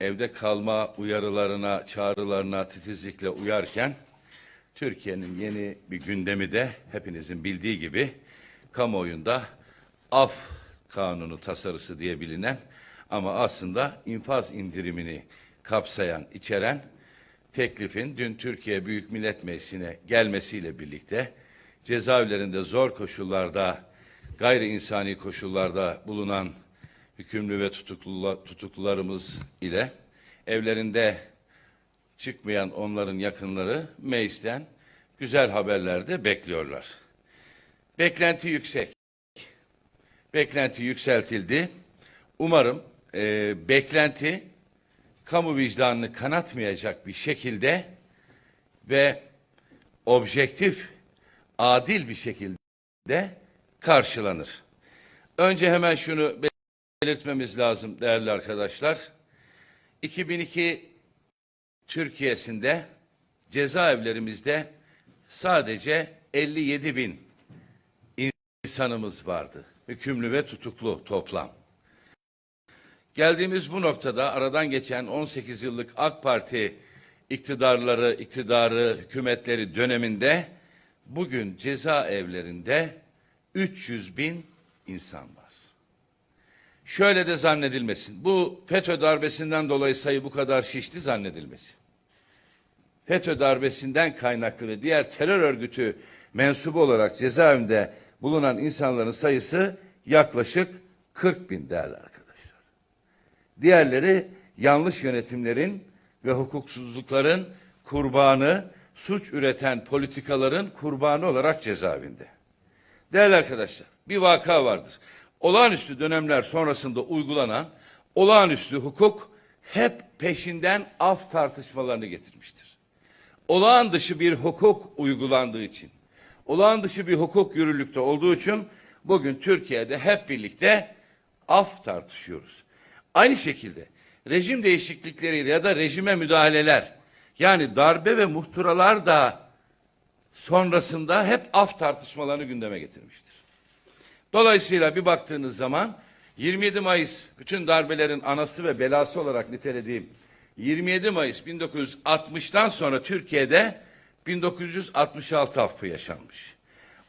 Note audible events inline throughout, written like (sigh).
evde kalma uyarılarına, çağrılarına titizlikle uyarken Türkiye'nin yeni bir gündemi de hepinizin bildiği gibi kamuoyunda af kanunu tasarısı diye bilinen ama aslında infaz indirimini kapsayan, içeren teklifin dün Türkiye Büyük Millet Meclisi'ne gelmesiyle birlikte cezaevlerinde zor koşullarda, gayri insani koşullarda bulunan hükümlü ve tutuklu, tutuklularımız ile evlerinde çıkmayan onların yakınları meclisten güzel haberler de bekliyorlar. Beklenti yüksek. Beklenti yükseltildi. Umarım e, beklenti kamu vicdanını kanatmayacak bir şekilde ve objektif, adil bir şekilde karşılanır. Önce hemen şunu belirtmemiz lazım değerli arkadaşlar. 2002 Türkiye'sinde cezaevlerimizde sadece 57 bin insanımız vardı. Hükümlü ve tutuklu toplam. Geldiğimiz bu noktada aradan geçen 18 yıllık AK Parti iktidarları, iktidarı, hükümetleri döneminde bugün cezaevlerinde 300 bin insan var. Şöyle de zannedilmesin. Bu FETÖ darbesinden dolayı sayı bu kadar şişti zannedilmesin. FETÖ darbesinden kaynaklı ve diğer terör örgütü mensubu olarak cezaevinde bulunan insanların sayısı yaklaşık 40 bin değerli arkadaşlar. Diğerleri yanlış yönetimlerin ve hukuksuzlukların kurbanı, suç üreten politikaların kurbanı olarak cezaevinde. Değerli arkadaşlar, bir vaka vardır. Olağanüstü dönemler sonrasında uygulanan olağanüstü hukuk hep peşinden af tartışmalarını getirmiştir. Olağan dışı bir hukuk uygulandığı için, olağan dışı bir hukuk yürürlükte olduğu için bugün Türkiye'de hep birlikte af tartışıyoruz. Aynı şekilde rejim değişiklikleri ya da rejime müdahaleler yani darbe ve muhtıralar da sonrasında hep af tartışmalarını gündeme getirmiştir. Dolayısıyla bir baktığınız zaman 27 Mayıs bütün darbelerin anası ve belası olarak nitelediğim 27 Mayıs 1960'tan sonra Türkiye'de 1966 affı yaşanmış.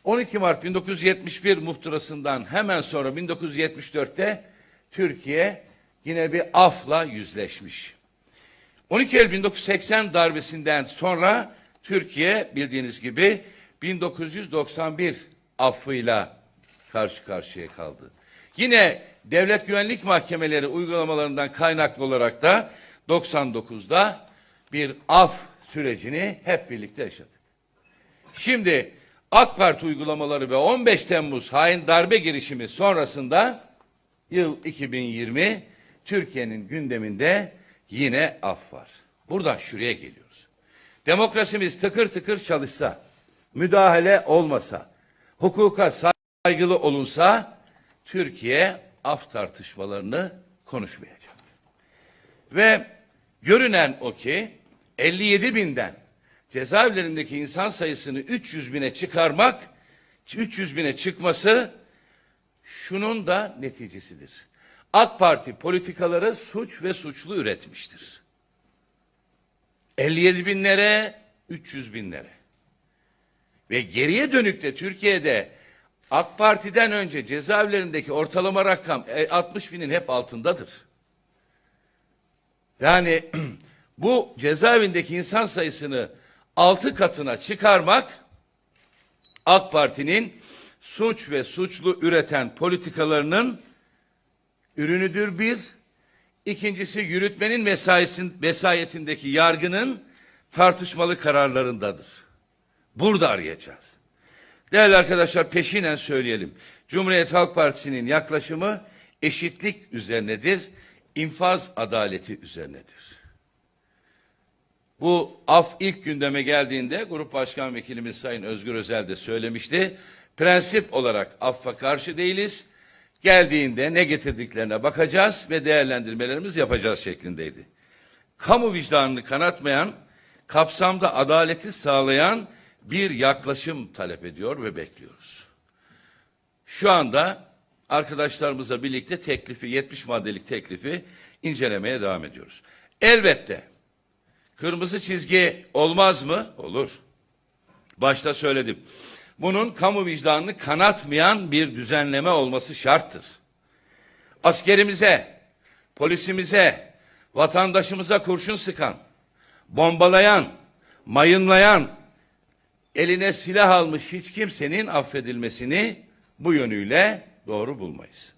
12 Mart 1971 muhtırasından hemen sonra 1974'te Türkiye yine bir afla yüzleşmiş. 12 Eylül 1980 darbesinden sonra Türkiye bildiğiniz gibi 1991 affıyla karşı karşıya kaldı. Yine devlet güvenlik mahkemeleri uygulamalarından kaynaklı olarak da 99'da bir af sürecini hep birlikte yaşadık. Şimdi AK Parti uygulamaları ve 15 Temmuz hain darbe girişimi sonrasında yıl 2020 Türkiye'nin gündeminde yine af var. Buradan şuraya geliyoruz. Demokrasimiz tıkır tıkır çalışsa, müdahale olmasa, hukuka saygılı olunsa Türkiye af tartışmalarını konuşmayacak. Ve görünen o ki 57 binden cezaevlerindeki insan sayısını 300 bine çıkarmak, 300 bine çıkması şunun da neticesidir. AK Parti politikaları suç ve suçlu üretmiştir. 57 binlere, 300 binlere. Ve geriye dönük de Türkiye'de AK Parti'den önce cezaevlerindeki ortalama rakam e, 60 binin hep altındadır. Yani (clears throat) bu cezaevindeki insan sayısını altı katına çıkarmak AK Parti'nin suç ve suçlu üreten politikalarının ürünüdür bir. İkincisi yürütmenin vesaisin, vesayetindeki yargının tartışmalı kararlarındadır. Burada arayacağız. Değerli arkadaşlar peşinen söyleyelim. Cumhuriyet Halk Partisi'nin yaklaşımı eşitlik üzerinedir, infaz adaleti üzerinedir. Bu af ilk gündeme geldiğinde Grup Başkan Vekilimiz Sayın Özgür Özel de söylemişti. Prensip olarak affa karşı değiliz. Geldiğinde ne getirdiklerine bakacağız ve değerlendirmelerimiz yapacağız şeklindeydi. Kamu vicdanını kanatmayan, kapsamda adaleti sağlayan bir yaklaşım talep ediyor ve bekliyoruz. Şu anda arkadaşlarımızla birlikte teklifi 70 maddelik teklifi incelemeye devam ediyoruz. Elbette kırmızı çizgi olmaz mı? Olur. Başta söyledim. Bunun kamu vicdanını kanatmayan bir düzenleme olması şarttır. Askerimize, polisimize, vatandaşımıza kurşun sıkan, bombalayan, mayınlayan, eline silah almış hiç kimsenin affedilmesini bu yönüyle doğru bulmayız.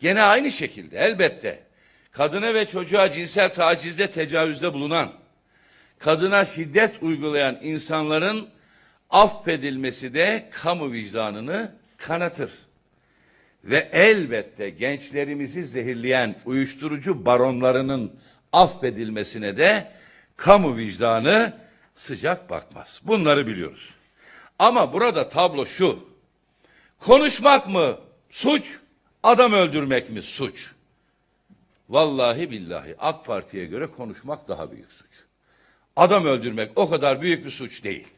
Gene aynı şekilde elbette kadına ve çocuğa cinsel tacizde tecavüzde bulunan, kadına şiddet uygulayan insanların affedilmesi de kamu vicdanını kanatır. Ve elbette gençlerimizi zehirleyen uyuşturucu baronlarının affedilmesine de kamu vicdanı sıcak bakmaz. Bunları biliyoruz. Ama burada tablo şu. Konuşmak mı suç, adam öldürmek mi suç? Vallahi billahi AK Parti'ye göre konuşmak daha büyük suç. Adam öldürmek o kadar büyük bir suç değil.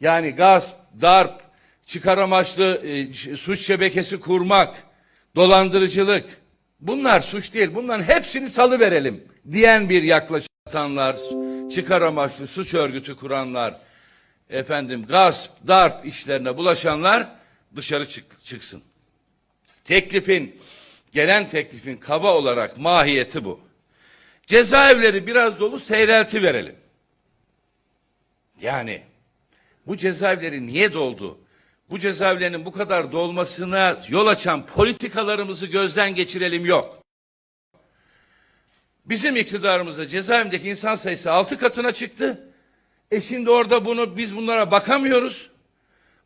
Yani gasp, darp, çıkar amaçlı e, suç şebekesi kurmak, dolandırıcılık bunlar suç değil. Bunların hepsini salı verelim diyen bir yaklaşanlar, çıkar amaçlı suç örgütü kuranlar, efendim gasp, darp işlerine bulaşanlar dışarı çık- çıksın. Teklifin, gelen teklifin kaba olarak mahiyeti bu. Cezaevleri biraz dolu seyrelti verelim. Yani bu cezaevleri niye doldu? Bu cezaevlerinin bu kadar dolmasına yol açan politikalarımızı gözden geçirelim yok. Bizim iktidarımızda cezaevindeki insan sayısı altı katına çıktı. E şimdi orada bunu biz bunlara bakamıyoruz.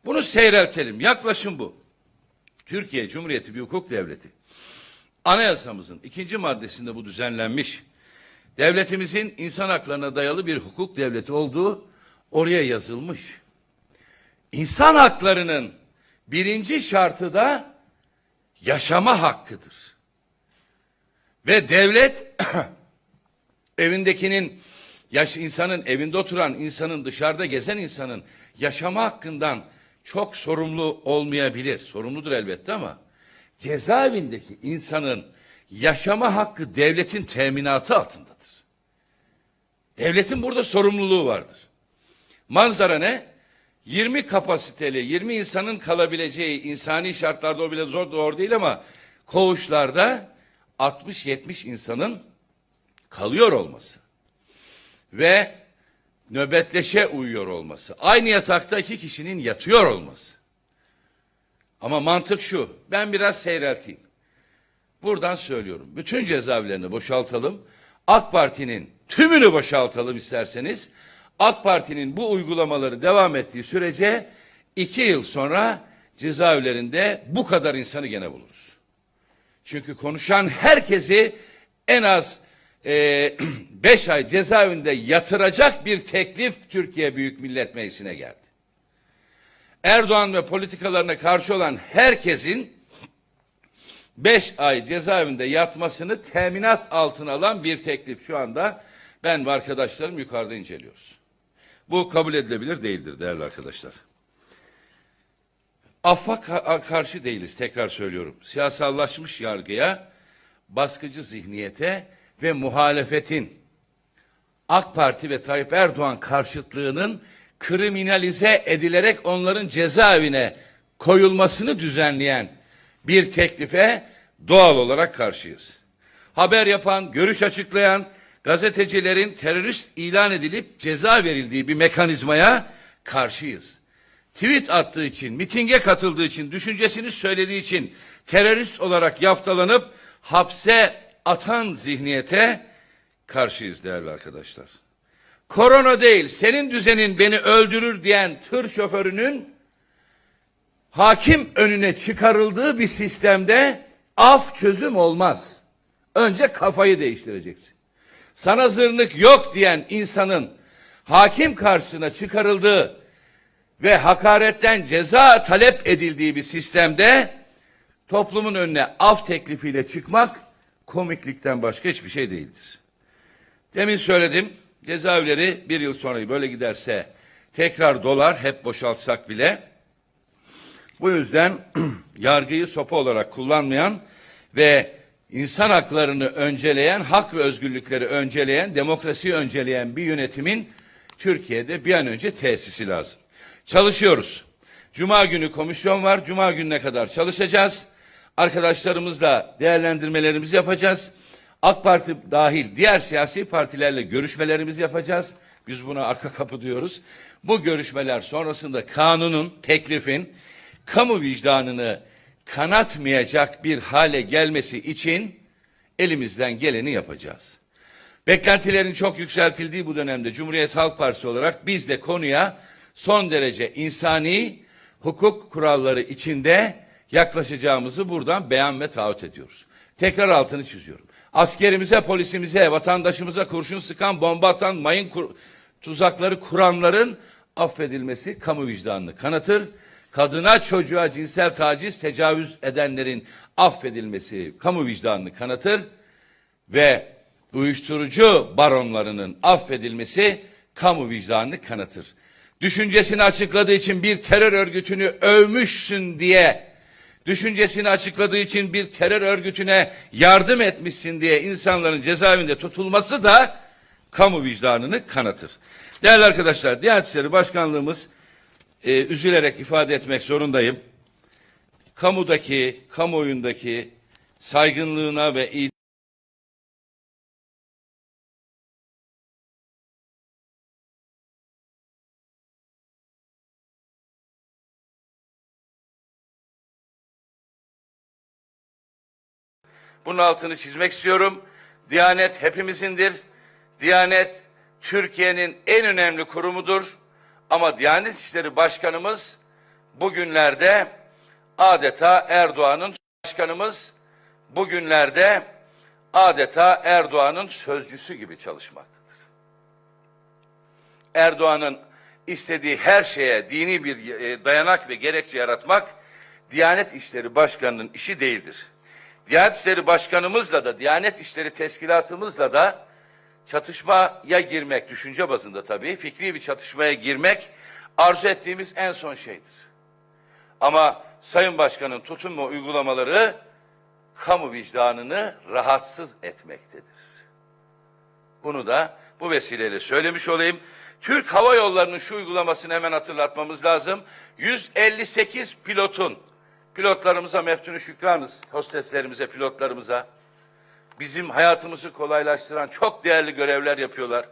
Bunu seyreltelim. Yaklaşım bu. Türkiye Cumhuriyeti bir hukuk devleti. Anayasamızın ikinci maddesinde bu düzenlenmiş. Devletimizin insan haklarına dayalı bir hukuk devleti olduğu oraya yazılmış. İnsan haklarının birinci şartı da yaşama hakkıdır. Ve devlet (clears throat) evindekinin yaş insanın evinde oturan insanın dışarıda gezen insanın yaşama hakkından çok sorumlu olmayabilir. Sorumludur elbette ama cezaevindeki insanın yaşama hakkı devletin teminatı altındadır. Devletin burada sorumluluğu vardır. Manzara ne? 20 kapasiteli, 20 insanın kalabileceği insani şartlarda o bile zor doğru değil ama koğuşlarda 60-70 insanın kalıyor olması ve nöbetleşe uyuyor olması. Aynı yatakta iki kişinin yatıyor olması. Ama mantık şu, ben biraz seyrelteyim. Buradan söylüyorum, bütün cezaevlerini boşaltalım. AK Parti'nin tümünü boşaltalım isterseniz. AK Parti'nin bu uygulamaları devam ettiği sürece iki yıl sonra cezaevlerinde bu kadar insanı gene buluruz. Çünkü konuşan herkesi en az e, (clears throat) beş ay cezaevinde yatıracak bir teklif Türkiye Büyük Millet Meclisi'ne geldi. Erdoğan ve politikalarına karşı olan herkesin beş ay cezaevinde yatmasını teminat altına alan bir teklif şu anda ben ve arkadaşlarım yukarıda inceliyoruz. Bu kabul edilebilir değildir değerli arkadaşlar. Affa ka- karşı değiliz tekrar söylüyorum. Siyasallaşmış yargıya, baskıcı zihniyete ve muhalefetin AK Parti ve Tayyip Erdoğan karşıtlığının kriminalize edilerek onların cezaevine koyulmasını düzenleyen bir teklife doğal olarak karşıyız. Haber yapan, görüş açıklayan gazetecilerin terörist ilan edilip ceza verildiği bir mekanizmaya karşıyız. Tweet attığı için, mitinge katıldığı için, düşüncesini söylediği için terörist olarak yaftalanıp hapse atan zihniyete karşıyız değerli arkadaşlar. Korona değil, senin düzenin beni öldürür diyen tır şoförünün hakim önüne çıkarıldığı bir sistemde af çözüm olmaz. Önce kafayı değiştireceksin. Sana zırnık yok diyen insanın hakim karşısına çıkarıldığı ve hakaretten ceza talep edildiği bir sistemde toplumun önüne af teklifiyle çıkmak komiklikten başka hiçbir şey değildir. Demin söyledim cezaevleri bir yıl sonra böyle giderse tekrar dolar hep boşaltsak bile Bu yüzden (clears throat) yargıyı sopa olarak kullanmayan ve insan haklarını önceleyen, hak ve özgürlükleri önceleyen, demokrasiyi önceleyen bir yönetimin Türkiye'de bir an önce tesisi lazım. Çalışıyoruz. Cuma günü komisyon var. Cuma gününe kadar çalışacağız. Arkadaşlarımızla değerlendirmelerimizi yapacağız. AK Parti dahil diğer siyasi partilerle görüşmelerimizi yapacağız. Biz buna arka kapı diyoruz. Bu görüşmeler sonrasında kanunun, teklifin kamu vicdanını kanatmayacak bir hale gelmesi için elimizden geleni yapacağız. Beklentilerin çok yükseltildiği bu dönemde Cumhuriyet Halk Partisi olarak biz de konuya son derece insani hukuk kuralları içinde yaklaşacağımızı buradan beyan ve taahhüt ediyoruz. Tekrar altını çiziyorum. Askerimize, polisimize, vatandaşımıza kurşun sıkan, bomba atan, mayın kur- tuzakları kuranların affedilmesi kamu vicdanını kanatır. Kadına, çocuğa cinsel taciz, tecavüz edenlerin affedilmesi kamu vicdanını kanatır ve uyuşturucu baronlarının affedilmesi kamu vicdanını kanatır. Düşüncesini açıkladığı için bir terör örgütünü övmüşsün diye, düşüncesini açıkladığı için bir terör örgütüne yardım etmişsin diye insanların cezaevinde tutulması da kamu vicdanını kanatır. Değerli arkadaşlar, Diyanet İşleri Başkanlığımız e, üzülerek ifade etmek zorundayım. Kamudaki, kamuoyundaki saygınlığına ve Bunun altını çizmek istiyorum. Diyanet hepimizindir. Diyanet Türkiye'nin en önemli kurumudur. Ama Diyanet İşleri Başkanımız bugünlerde adeta Erdoğan'ın başkanımız bugünlerde adeta Erdoğan'ın sözcüsü gibi çalışmaktadır. Erdoğan'ın istediği her şeye dini bir e, dayanak ve gerekçe yaratmak Diyanet İşleri Başkanı'nın işi değildir. Diyanet İşleri Başkanımızla da, Diyanet İşleri Teşkilatımızla da çatışmaya girmek, düşünce bazında tabii, fikri bir çatışmaya girmek arzu ettiğimiz en son şeydir. Ama Sayın Başkan'ın tutum ve uygulamaları kamu vicdanını rahatsız etmektedir. Bunu da bu vesileyle söylemiş olayım. Türk Hava Yolları'nın şu uygulamasını hemen hatırlatmamız lazım. 158 pilotun, pilotlarımıza meftunu şükranız, hosteslerimize, pilotlarımıza, bizim hayatımızı kolaylaştıran çok değerli görevler yapıyorlar.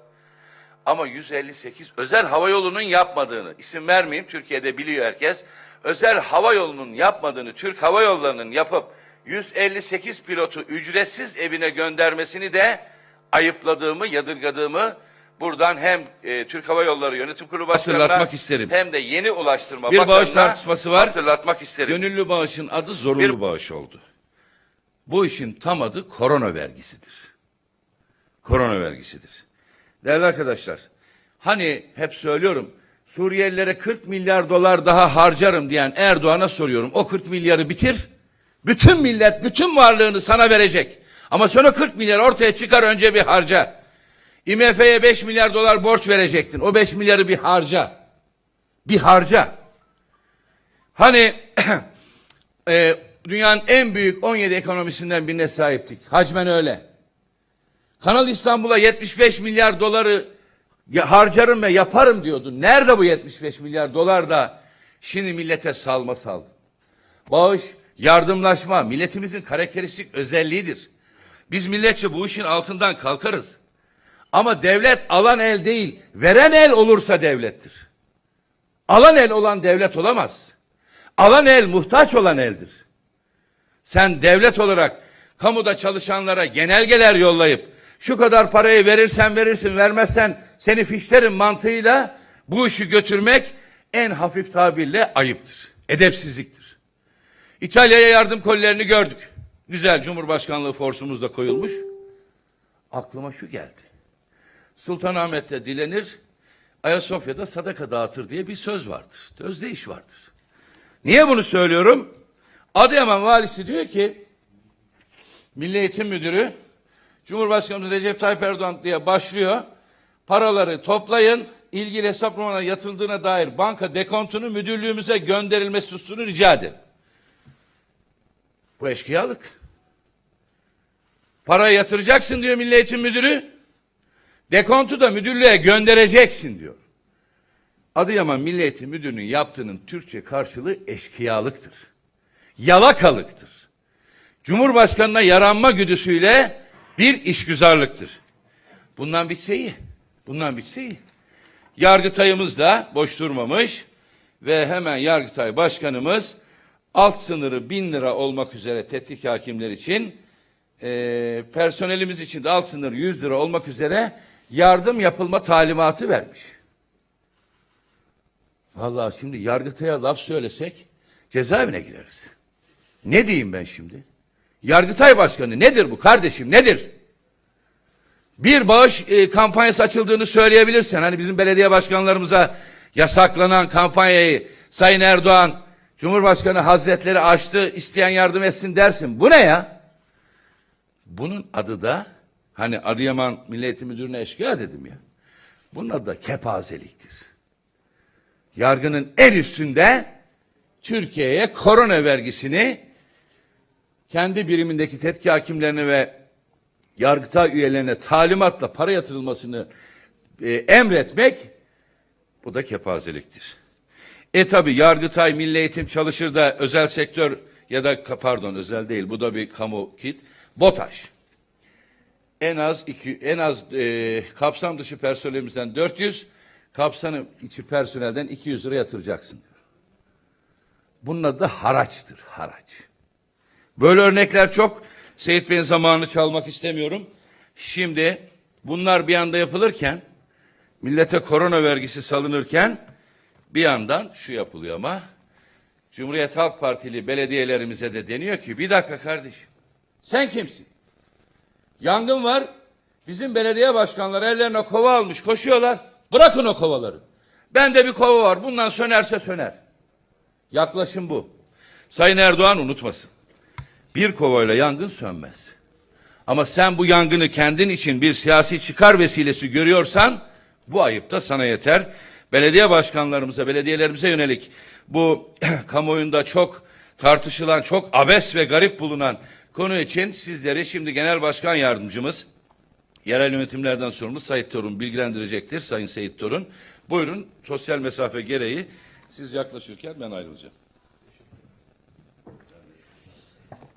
Ama 158 özel hava yolunun yapmadığını, isim vermeyeyim Türkiye'de biliyor herkes. Özel hava yolunun yapmadığını, Türk Hava Yolları'nın yapıp 158 pilotu ücretsiz evine göndermesini de ayıpladığımı, yadırgadığımı buradan hem e, Türk Hava Yolları Yönetim Kurulu Başkanı'na Hatırlatmak isterim. hem de yeni Ulaştırma Bir bağış Bakanı'na tartışması var. hatırlatmak isterim. Gönüllü bağışın adı zorunlu Bir- bağış oldu. Bu işin tam adı korona vergisidir. Korona vergisidir. Değerli arkadaşlar, hani hep söylüyorum, Suriyelilere 40 milyar dolar daha harcarım diyen Erdoğan'a soruyorum. O 40 milyarı bitir, bütün millet, bütün varlığını sana verecek. Ama sonra 40 milyar ortaya çıkar önce bir harca. IMF'ye 5 milyar dolar borç verecektin. O 5 milyarı bir harca. Bir harca. Hani (clears throat) e, dünyanın en büyük 17 ekonomisinden birine sahiptik. Hacmen öyle. Kanal İstanbul'a 75 milyar doları harcarım ve yaparım diyordu. Nerede bu 75 milyar dolar da şimdi millete salma saldı. Bağış, yardımlaşma milletimizin karakteristik özelliğidir. Biz milletçe bu işin altından kalkarız. Ama devlet alan el değil, veren el olursa devlettir. Alan el olan devlet olamaz. Alan el muhtaç olan eldir. Sen devlet olarak kamuda çalışanlara genelgeler yollayıp şu kadar parayı verirsen verirsin vermezsen seni fişlerim mantığıyla bu işi götürmek en hafif tabirle ayıptır. Edepsizliktir. İtalya'ya yardım kolilerini gördük. Güzel Cumhurbaşkanlığı forsumuz da koyulmuş. Aklıma şu geldi. Sultanahmet'te dilenir, Ayasofya'da sadaka dağıtır diye bir söz vardır. Özdeyiş vardır. Niye bunu söylüyorum? Adıyaman valisi diyor ki Milli Eğitim Müdürü Cumhurbaşkanımız Recep Tayyip Erdoğan diye başlıyor. Paraları toplayın, ilgili hesap numarana yatırıldığına dair banka dekontunu müdürlüğümüze gönderilmesi hususunu rica ederim. Bu eşkıyalık. Parayı yatıracaksın diyor Milli Eğitim Müdürü. Dekontu da müdürlüğe göndereceksin diyor. Adıyaman Milli Müdürü'nün yaptığının Türkçe karşılığı eşkıyalıktır. Yalakalıktır. Cumhurbaşkanına yaranma güdüsüyle bir işgüzarlıktır. Bundan bitse iyi. Bundan bitse iyi. Yargıtayımız da boş durmamış ve hemen Yargıtay Başkanımız alt sınırı bin lira olmak üzere tetkik hakimler için eee, personelimiz için de alt sınır 100 lira olmak üzere yardım yapılma talimatı vermiş. Vallahi şimdi Yargıtay'a laf söylesek cezaevine gireriz. Ne diyeyim ben şimdi? Yargıtay Başkanı nedir bu kardeşim nedir? Bir bağış e, kampanyası açıldığını söyleyebilirsen hani bizim belediye başkanlarımıza yasaklanan kampanyayı Sayın Erdoğan Cumhurbaşkanı Hazretleri açtı isteyen yardım etsin dersin. Bu ne ya? Bunun adı da hani Adıyaman Milli Eğitim Müdürü'ne eşkıya dedim ya. Bunun adı da kepazeliktir. Yargının en üstünde Türkiye'ye korona vergisini kendi birimindeki tetkik hakimlerine ve Yargıtay üyelerine talimatla para yatırılmasını e, emretmek bu da kepazeliktir. E tabi Yargıtay Milli Eğitim çalışır da özel sektör ya da pardon özel değil bu da bir kamu kit. BOTAŞ. En az iki, en az e, kapsam dışı personelimizden 400, kapsam içi personelden 200 lira yatıracaksın diyor. Bunun adı da haraçtır, haraç. Böyle örnekler çok. Seyit Bey'in zamanını çalmak istemiyorum. Şimdi bunlar bir anda yapılırken, millete korona vergisi salınırken bir yandan şu yapılıyor ama Cumhuriyet Halk Partili belediyelerimize de deniyor ki bir dakika kardeşim sen kimsin? Yangın var. Bizim belediye başkanları ellerine kova almış koşuyorlar. Bırakın o kovaları. Bende bir kova var. Bundan sönerse söner. Yaklaşım bu. Sayın Erdoğan unutmasın. Bir kovayla yangın sönmez. Ama sen bu yangını kendin için bir siyasi çıkar vesilesi görüyorsan bu ayıp da sana yeter. Belediye başkanlarımıza, belediyelerimize yönelik bu (clears throat) kamuoyunda çok tartışılan, çok abes ve garip bulunan konu için sizleri şimdi Genel Başkan Yardımcımız, yerel yönetimlerden sorumlu Sayit Torun bilgilendirecektir. Sayın Seyit Torun. Buyurun sosyal mesafe gereği siz yaklaşırken ben ayrılacağım.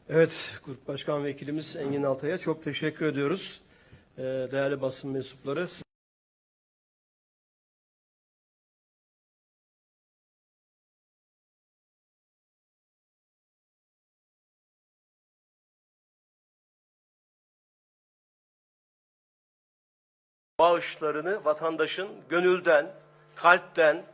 Evet, Grup Başkan Vekilimiz Engin Altay'a çok teşekkür ediyoruz. Ee, değerli basın mensupları. Bağışlarını vatandaşın gönülden, kalpten,